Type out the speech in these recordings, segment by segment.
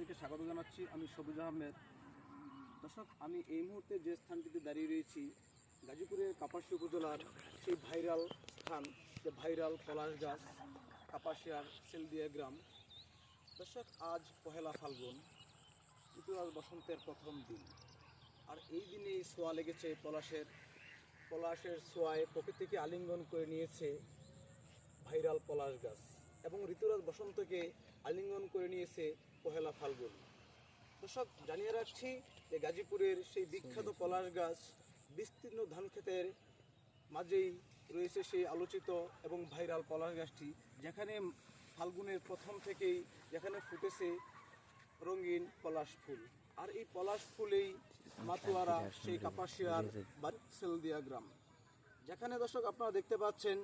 থেকে স্বাগত জানাচ্ছি। আমি সবুজ আহমেদ। দর্শক, আমি এই মুহূর্তে যে স্থানটিতে দাঁড়িয়ে রয়েছি, গাজীপুরের কাপাসি উপজেলার সেই ভাইরাল স্থান, যে ভাইরাল পলাশ গাছ, কাপাসিয়ার সেলদিয়া গ্রাম। দর্শক, আজ পহেলা ফাল্গুন ঋতুরাজ বসন্তের প্রথম দিন। আর এই দিনেই সোয়া লেগেছে পলাশের পলাশের সোয়ায় প্রকৃতিকে আলিঙ্গন করে নিয়েছে ভাইরাল পলাশ গাছ। এবং ঋতুরাজ বসন্তকে আলিঙ্গন করে নিয়েছে পহেলা ফাল্গুন। দর্শক জানিয়ে রাখছি যে গাজীপুরের সেই বিখ্যাত পলাশ গাছ, বিস্তীর্ণ ধান ক্ষেতের মাঝেই রয়েছে সেই আলোচিত এবং ভাইরাল পলাশ গাছটি, যেখানে ফাল্গুনের প্রথম থেকেই যেখানে ফুটেছে রঙিন পলাশ ফুল। আর এই পলাশ ফুলেই মাতুয়ারা সেই কাপাসিয়ার সেলদিয়া গ্রাম। যেখানে দর্শক আপনারা দেখতে পাচ্ছেন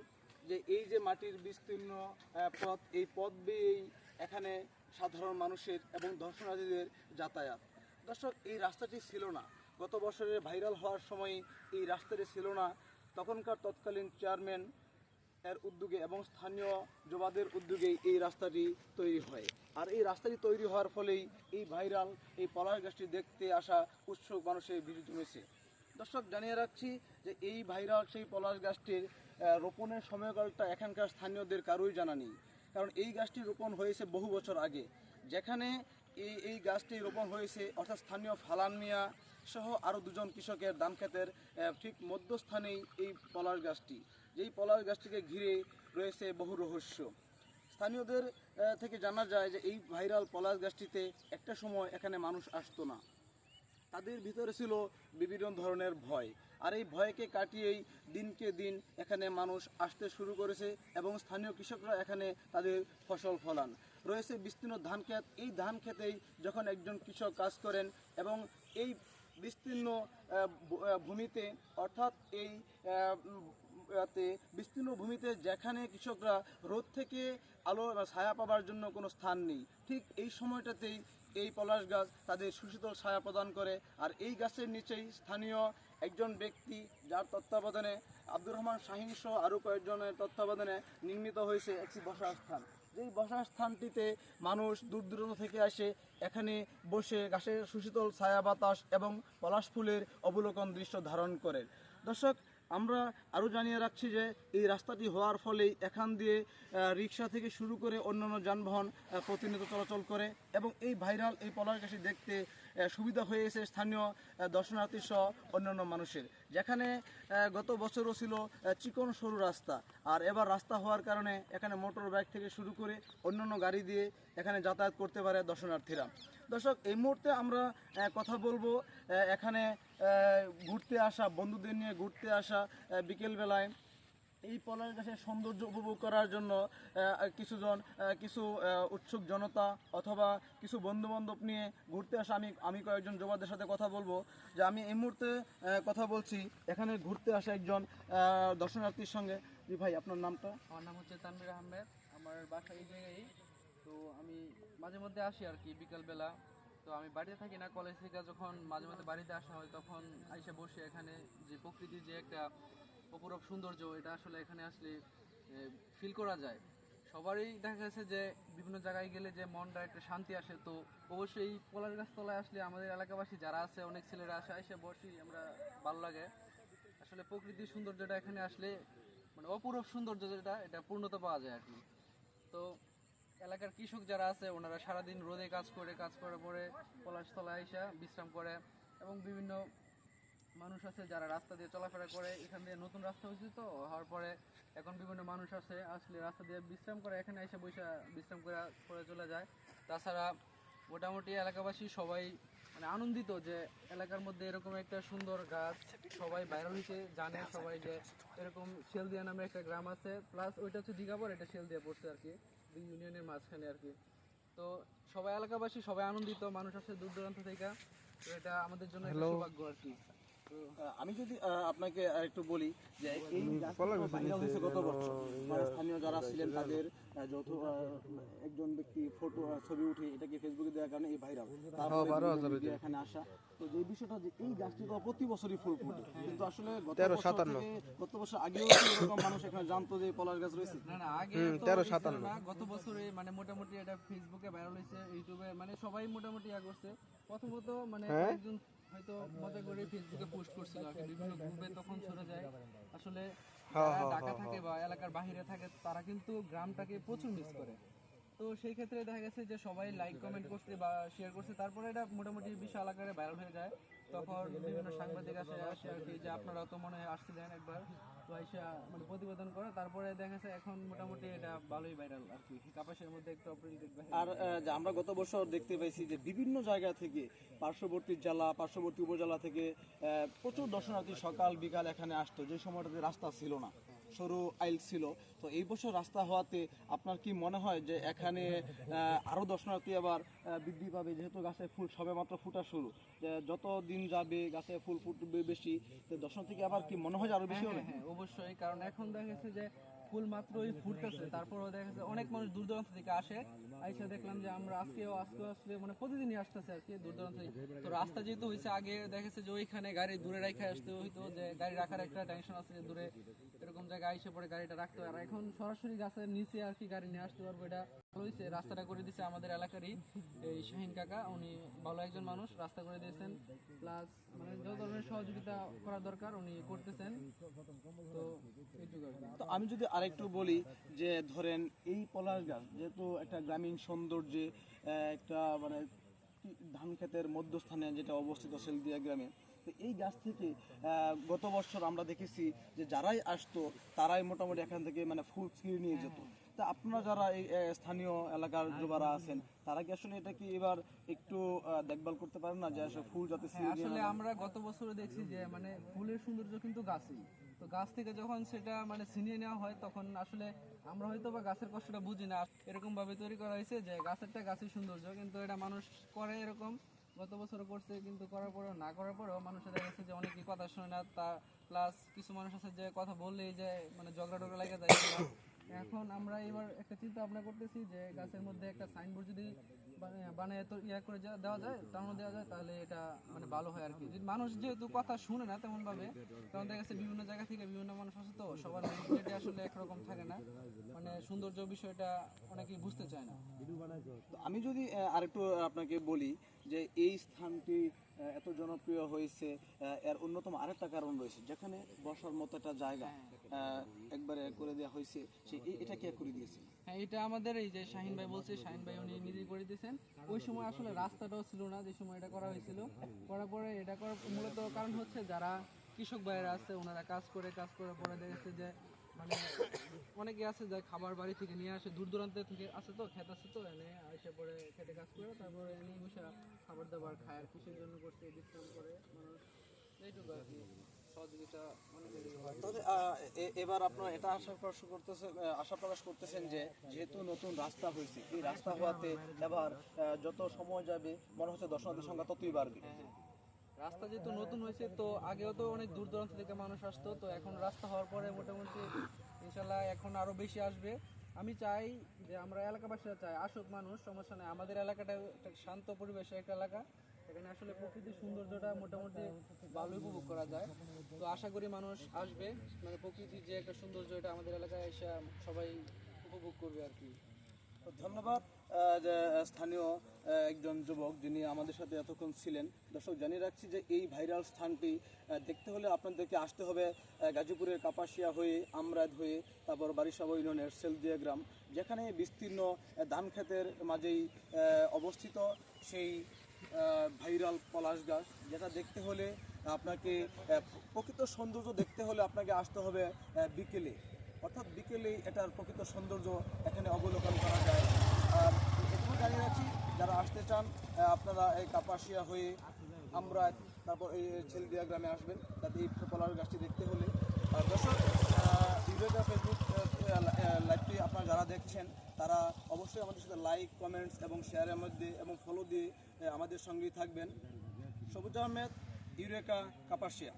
যে এই যে মাটির বিস্তীর্ণ পথ, এই পথ বেয়েই এখানে সাধারণ মানুষের এবং দর্শনার্থীদের যাতায়াত। দর্শক, এই রাস্তাটি ছিল না। গত বছরের ভাইরাল হওয়ার সময় এই রাস্তাটি ছিল না। তখনকার তৎকালীন চেয়ারম্যান এর উদ্যোগে এবং স্থানীয় যোবাদের উদ্যোগে এই রাস্তাটি তৈরি হয়। আর এই রাস্তাটি তৈরি হওয়ার ফলেই এই ভাইরাল, এই পলাশ গাছটি দেখতে আসা উৎসুক মানুষের ভিড় জমেছে। দর্শক, জানিয়ে রাখছি যে এই ভাইরাল সেই পলাশ গাছটির রোপণের সময়কালটা এখানকার স্থানীয়দের কারোই জানা নেই। কারণ এই গাছটি রোপণ হয়েছে বহু বছর আগে। যেখানে এই এই গাছটি রোপণ হয়েছে অর্থাৎ স্থানীয় ফালান মিয়া সহ আরও দুজন কৃষকের ক্ষেতের আহ, ঠিক মধ্যস্থানেই এই পলাশ গাছটি। যেই পলাশ গাছটিকে ঘিরে রয়েছে বহু রহস্য। স্থানীয়দের থেকে জানা যায় যে এই ভাইরাল পলাশ গাছটিতে একটা সময় এখানে মানুষ আসতো না। তাদের ভিতরে ছিল বিভিন্ন ধরনের ভয়। আর এই ভয়কে কাটিয়েই দিনকে দিন এখানে মানুষ আসতে শুরু করেছে এবং স্থানীয় কৃষকরা এখানে তাদের ফসল ফলান। রয়েছে বিস্তীর্ণ ধান ক্ষেত। এই ধান ক্ষেতেই যখন একজন কৃষক কাজ করেন এবং এই বিস্তীর্ণ ভূমিতে, অর্থাৎ এই বিস্তীর্ণ ভূমিতে যেখানে কৃষকরা রোদ থেকে আলো ছায়া পাবার জন্য কোনো স্থান নেই, ঠিক এই সময়টাতেই এই পলাশ গাছ তাদের সুশীতল ছায়া প্রদান করে। আর এই গাছের নিচেই স্থানীয় একজন ব্যক্তি, যার তত্ত্বাবধানে আব্দুর রহমান শাহিন সহ আরও কয়েকজনের তত্ত্বাবধানে নির্মিত হয়েছে একটি বসার স্থান যেই বসার স্থানটিতে মানুষ দূর দূরান্ত থেকে আসে, এখানে বসে গাছের সুশীতল ছায়া বাতাস এবং পলাশ ফুলের অবলোকন দৃশ্য ধারণ করে। দর্শক আমরা আরও জানিয়ে রাখছি যে এই রাস্তাটি হওয়ার ফলেই এখান দিয়ে রিক্সা থেকে শুরু করে অন্যান্য যানবাহন প্রতিনিয়ত চলাচল করে এবং এই ভাইরাল এই পলাশ গাছটি দেখতে সুবিধা হয়েছে স্থানীয় আহ, দর্শনার্থী সহ অন্যান্য মানুষের। যেখানে গত বছরও ছিল চিকন সরু রাস্তা। আর এবার রাস্তা হওয়ার কারণে এখানে মোটর বাইক থেকে শুরু করে অন্যান্য গাড়ি দিয়ে এখানে যাতায়াত করতে পারে দর্শনার্থীরা। দর্শক, এই মুহূর্তে আমরা কথা বলব এখানে ঘুরতে আসা, বন্ধুদের নিয়ে ঘুরতে আসা বিকেলবেলায়। এই পলাশ গাছের সৌন্দর্য উপভোগ করার জন্য কিছুজন কিছু উৎসুক জনতা অথবা কিছু বন্ধু বান্ধব নিয়ে ঘুরতে আসা, আমি আমি কয়েকজন যুবাদের সাথে কথা বলব। যে আমি এই মুহূর্তে কথা বলছি, এখানে ঘুরতে আসা একজন দর্শনার্থীর সঙ্গে। ভাই, আপনার নামটা? আমার নাম হচ্ছে তানভীর আহমেদ। আমার বাসা এই জায়গায় তো আমি মাঝে মধ্যে আসি আর কি, বিকালবেলা। তো আমি বাড়িতে থাকি না কলেজ থেকে যখন মাঝে মধ্যে বাড়িতে আসা হয় তখন আইসা বসে এখানে। যে প্রকৃতির যে একটা অপরূপ সৌন্দর্য, এটা আসলে এখানে আসলে ফিল করা যায়। সবারই দেখা গেছে যে বিভিন্ন জায়গায় গেলে যে মনটা একটা শান্তি আসে। তো অবশ্যই পলাশ গাছতলায় আসলে আমাদের এলাকাবাসী যারা আছে, অনেক ছেলেরা আসে এসে বসি, আমরা ভালো লাগে। আসলে প্রকৃতির সৌন্দর্যটা এখানে আসলে মানে অপূরব সৌন্দর্য যেটা, এটা পূর্ণতা পাওয়া যায় আর কি। তো এলাকার কৃষক যারা আছে, ওনারা সারাদিন রোদে কাজ করে, কাজ করার পরে পলাশ তলায় আইসা বিশ্রাম করে এবং বিভিন্ন মানুষ আছে যারা রাস্তা দিয়ে চলাফেরা করে, এখান দিয়ে নতুন রাস্তা হয়েছে তো, হওয়ার পরে এখন বিভিন্ন মানুষ আছে, আসলে রাস্তা দিয়ে বিশ্রাম করে, এখানে এসে বসে বিশ্রাম করে করে চলে যায়। তাছাড়া মোটামুটি এলাকাবাসী সবাই মানে আনন্দিত যে এলাকার মধ্যে এরকম একটা সুন্দর গাছ সবাই ভাইরাল হয়েছে জানে সবাই যে এরকম শেলদিয়া নামে একটা গ্রাম আছে প্লাস ওইটা হচ্ছে দিঘাপর এটা শেলদিয়া পড়ছে আর কি। দুই ইউনিয়নের মাঝখানে আর কি। তো সবাই এলাকাবাসী সবাই আনন্দিত মানুষ আছে দূর দূরান্ত থেকে। তো এটা আমাদের জন্য একটা সৌভাগ্য আর কি। আমি যদি আপনাকে একটু বলি যে এই গাছটা হয়েছে গত বছর মানে স্থানীয় যারা ছিলেন তাদের যত একজন ব্যক্তি ফটো ছবি উঠে এটাকে ফেসবুকে দেওয়ার কারণে এই ভাইরাল। হ্যাঁ, তারপরে এখানে আসা। তো যে বিষয়টা যে এই গাছটি তো প্রতি বছরই ফুল ফুটে। কিন্তু আসলে গত বছর গত বছর আগেও এরকম মানুষ এখানে জানতো যে পলাশ গাছ রয়েছে? না না আগে তেরো, সাতান্ন। গত বছরে মানে মোটামুটি এটা ফেসবুকে ভাইরাল হয়েছে ইউটিউবে মানে সবাই মোটামুটি ইয়া করছে। প্রথমত মানে হ্যাঁ? একজন হয়তো মজা করে ফেসবুকে পোস্ট করছিল আর বিভিন্ন গ্রুপে তখন ছড়ে যায়। আসলে ঢাকা থাকে বা এলাকার বাহিরে থাকে তারা কিন্তু গ্রামটাকে প্রচুর মিস করে। তো সেই ক্ষেত্রে দেখা গেছে যে সবাই লাইক কমেন্ট করছে বা শেয়ার করছে। তারপরে এটা মোটামুটি বিশাল আকারে ভাইরাল হয়ে যায়। তখন বিভিন্ন সাংবাদিক আসে আসে আর কি যে আপনারা তো মনে হয় আসছিলেন একবার। আইসা মানে প্রতিবেদন করে, তারপরে দেখা যাচ্ছে এখন মোটামুটি এটা ভালোই ভাইরাল আর কি। কাপাসের মধ্যে একটা অপরিচিত আর আমরা গত বছর দেখতে পাইছি যে বিভিন্ন জায়গা থেকে, পার্শ্ববর্তী জেলা, পার্শ্ববর্তী উপজেলা থেকে প্রচুর দর্শনার্থী সকাল বিকাল এখানে আসতো, যে সময়টাতে রাস্তা ছিল না। সরু আইল ছিল। তো এই বছর রাস্তা হওয়াতে আপনার কি মনে হয় যে এখানে আহ, আরও দর্শনার্থী আবার বৃদ্ধি পাবে? যেহেতু গাছে ফুল সবে মাত্র ফুটা শুরু। যত দিন যাবে গাছে ফুল ফুটবে বেশি তো দর্শনার্থী কি আবার কি মনে হয় যে আরও বেশি হ্যাঁ হবে? হ্যাঁ অবশ্যই। কারণ এখন দেখা গেছে যে ফুল মাত্রই ফুটতেছে। তারপরেও দেখা যাচ্ছে অনেক মানুষ দূর দূরান্ত থেকে আসে। আইসা দেখলাম যে আমরা আজকেও আজকেও আসলে মানে প্রতিদিনই আসতেছে আর কি দূর দূরান্ত থেকে। তো রাস্তা যেহেতু হয়েছে, আগে দেখেছে যে ওইখানে গাড়ি দূরে রেখে আসতে হইতো, যে গাড়ি রাখার একটা টেনশন আছে যে দূরে এরকম জায়গায় আইসে পরে গাড়িটা রাখতে আর এখন সরাসরি গাছের নিচে আর কি গাড়ি নিয়ে আসতে পারব, এটা ভালো হয়েছে। রাস্তাটা করে দিয়েছে আমাদের এলাকারই এই শাহিন কাকা, উনি ভালো একজন মানুষ, রাস্তা করে দিয়েছেন। প্লাস মানে যত ধরনের সহযোগিতা করা দরকার উনি করতেছেন। তো। তো আমি যদি আরেকটু বলি যে ধরেন এই পলাশ গাছ যেহেতু একটা গ্রামীণ সৌন্দর্যে একটা মানে ধান ক্ষেতের মধ্যস্থানে যেটা অবস্থিত সেলদিয়া গ্রামে তো এই গাছ থেকে গত বছর আমরা দেখেছি যে যারাই আসতো তারাই মোটামুটি এখান থেকে মানে ফুল ছিঁড়ে নিয়ে যেত। তা আপনারা যারা এই স্থানীয় এলাকার যারা আছেন তারা কি আসলে এটা কি এবার একটু দেখভাল করতে পারেন না যে আসলে ফুল যাতে হ্যাঁ, আসলে আমরা গত বছরে দেখছি যে মানে ফুলের সৌন্দর্য কিন্তু গাছেই। তো গাছ থেকে যখন সেটা মানে ছিনিয়ে নেওয়া হয়, তখন আসলে আমরা হয়তো বা গাছের কষ্টটা বুঝি না। এরকম ভাবে তৈরি করা হয়েছে যে গাছেরটা গাছের সৌন্দর্য, কিন্তু এটা মানুষ করে এরকম। গত বছর করছে, কিন্তু করার পরেও, না করার পরেও মানুষের দেখা গেছে যে অনেকেই কথা শোনে না। তা প্লাস কিছু মানুষ আছে যে কথা বললেই যে মানে ঝগড়া টগড়া লাগে যায়। এখন আমরা এবার একটা চিন্তা ভাবনা করতেছি যে গাছের মধ্যে একটা সাইনবোর্ড যদি বানিয়ে- তো ইয়া করে দেওয়া যায় টানো দেওয়া যায়, তাহলে এটা মানে ভালো হয় আর কি। যদি মানুষ যেহেতু কথা শুনে না তেমন ভাবে কারণ দেখা যাচ্ছে বিভিন্ন জায়গা থেকে বিভিন্ন মানুষ আসে তো, সবার মেন্টালিটি আসলে একরকম থাকে না। মানে সৌন্দর্য বিষয়টা অনেকেই বুঝতে চায় না। আমি যদি আরেকটু আপনাকে বলি যে এই স্থানটি এত জনপ্রিয় হয়েছে এর অন্যতম আরেকটা কারণ রয়েছে যেখানে বসার মতো একটা জায়গা একবারে করে দেওয়া হয়েছে সে এটা কে করে দিয়েছে? হ্যাঁ এটা আমাদের এই যে শাহিন ভাই বলছে শাহিন ভাই উনি নিজেই করে দিয়েছেন। ওই সময় আসলে রাস্তাটাও ছিল না যে সময় এটা করা হয়েছিল। করার পরে এটা করার মূলত কারণ হচ্ছে যারা কৃষক ভাইয়েরা আছে ওনারা কাজ করে কাজ করার পরে দেখেছে যে মানে অনেকে আছে যে খাবার বাড়ি থেকে নিয়ে আসে দূর দূরান্ত থেকে আসে তো খেত তো এনে এসে পরে খেতে কাজ করে তারপরে এনে বসে খাবার দাবার খায় আর কিসের জন্য করছে বিশ্রাম করে মানুষ এইটুকু আর কি হয় এবার আপনার এটা আশা প্রকাশ করতেছে আশা প্রকাশ করতেছেন যে যেহেতু নতুন রাস্তা হয়েছে এই রাস্তা হওয়াতে এবার যত সময় যাবে মনে হচ্ছে দর্শনার্থীর সংখ্যা ততই বাড়বে। হ্যাঁ, রাস্তা যেহেতু নতুন হয়েছে, তো আগেও তো অনেক দূর দূরান্ত থেকে মানুষ আসতো, তো এখন রাস্তা হওয়ার পরে মোটামুটি ইনশাল্লাহ এখন আরও বেশি আসবে। আমি চাই যে আমরা এলাকাবাসীরা চাই, আসুক মানুষ, সমস্যা নেই। আমাদের এলাকাটা একটা শান্ত পরিবেশের একটা এলাকা। এখানে আসলে প্রকৃতির সৌন্দর্যটা মোটামুটি ভালো উপভোগ করা যায়। তো আশা করি মানুষ আসবে। মানে প্রকৃতির যে একটা সৌন্দর্য, এটা আমাদের এলাকায় এসে সবাই উপভোগ করবে আর কি। ধন্যবাদ। স্থানীয় একজন যুবক যিনি আমাদের সাথে এতক্ষণ ছিলেন। দর্শক, জানিয়ে রাখছি যে এই ভাইরাল স্থানটি দেখতে হলে আপনাদেরকে আসতে হবে গাজীপুরের কাপাসিয়া হয়ে, আমরাদ হয়ে, তারপর বারিশাবা ইউনিয়নের সেলদিয়া গ্রাম, যেখানে বিস্তীর্ণ ধান ক্ষেতের মাঝেই অবস্থিত সেই ভাইরাল পলাশ গাছ, যেটা দেখতে হলে আপনাকে প্রকৃত সৌন্দর্য দেখতে হলে আপনাকে আসতে হবে বিকেলে। অর্থাৎ বিকেলে এটার প্রকৃত সৌন্দর্য এখানে অবলোকন করা যায়। এটুকু জানিয়ে রাখি, যারা আসতে চান আপনারা এই কাপাসিয়া হয়ে আমরা তারপর এই ছেলদিয়া গ্রামে আসবেন, যাতে এই পলাশ গাছটি দেখতে হলে। আর দর্শক ভিডিওটা ফেসবুক লাইভটি আপনারা যারা দেখছেন, তারা অবশ্যই আমাদের সাথে লাইক কমেন্টস এবং শেয়ারের মধ্যে এবং ফলো দিয়ে আমাদের সঙ্গেই থাকবেন। সবুজ আহমেদ, ইউরেকা, কাপাসিয়া।